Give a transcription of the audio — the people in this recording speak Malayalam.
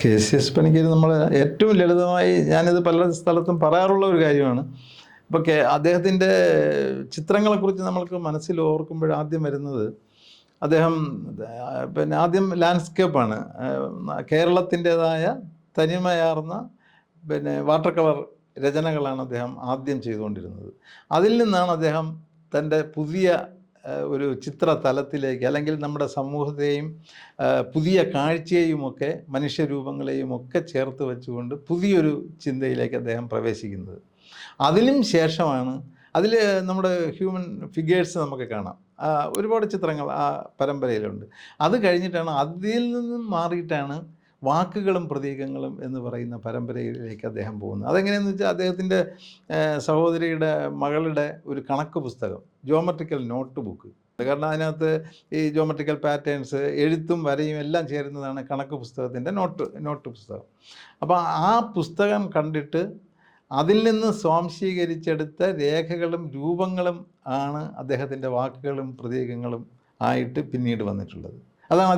കെ സി എസ് പണിക്കര് നമ്മൾ ഏറ്റവും ലളിതമായി ഞാനിത് പല സ്ഥലത്തും പറയാറുള്ള ഒരു കാര്യമാണ്. ഇപ്പോൾ കെ അദ്ദേഹത്തിന്റെ ചിത്രങ്ങളെക്കുറിച്ച് നമ്മൾക്ക് മനസ്സിൽ ഓർക്കുമ്പോൾ ആദ്യം വരുന്നത് അദ്ദേഹം പിന്നെ ആദ്യം ലാൻഡ്സ്കേപ്പാണ്. കേരളത്തിന്റേതായ തനിമയാർന്ന പിന്നെ വാട്ടർ കളർ രചനകളാണ് അദ്ദേഹം ആദ്യം ചെയ്തുകൊണ്ടിരുന്നത്. അതിൽ നിന്നാണ് അദ്ദേഹം തന്റെ പുതിയ ഒരു ചിത്ര തലത്തിലേക്ക് അല്ലെങ്കിൽ നമ്മുടെ സമൂഹത്തെയും പുതിയ കാഴ്ചയെയുമൊക്കെ മനുഷ്യരൂപങ്ങളെയും ഒക്കെ ചേർത്ത് വെച്ചുകൊണ്ട് പുതിയൊരു ചിന്തയിലേക്ക് അദ്ദേഹം പ്രവേശിക്കുന്നത്. അതിനും ശേഷമാണ് അതിൽ നമ്മുടെ ഹ്യൂമൻ ഫിഗേഴ്സ് നമുക്ക് കാണാം. ഒരുപാട് ചിത്രങ്ങൾ ആ പരമ്പരയിലുണ്ട്. അത് കഴിഞ്ഞിട്ടാണ് അതിൽ നിന്നും മാറിയിട്ടാണ് വാക്കുകളും പ്രതീകങ്ങളും എന്ന് പറയുന്ന പരമ്പരയിലേക്ക് അദ്ദേഹം പോകുന്നു. അതെങ്ങനെയെന്ന് വെച്ചാൽ അദ്ദേഹത്തിന്റെ സഹോദരിയുടെ മകളുടെ ഒരു കണക്ക് പുസ്തകം ജോമെട്രിക്കൽ നോട്ട് ബുക്ക് കാരണം അതിനകത്ത് ഈ ജോമെട്രിക്കൽ പാറ്റേൺസ് എഴുത്തും വരയും എല്ലാം ചേരുന്നതാണ് കണക്ക് പുസ്തകത്തിന്റെ നോട്ട് നോട്ട് പുസ്തകം. അപ്പോൾ ആ പുസ്തകം കണ്ടിട്ട് അതിൽ നിന്ന് സ്വാംശീകരിച്ചെടുത്ത രേഖകളും രൂപങ്ങളും ആണ് അദ്ദേഹത്തിന്റെ വാക്കുകളും പ്രതീകങ്ങളും ആയിട്ട് പിന്നീട് വന്നിട്ടുള്ളത്. അതാണ്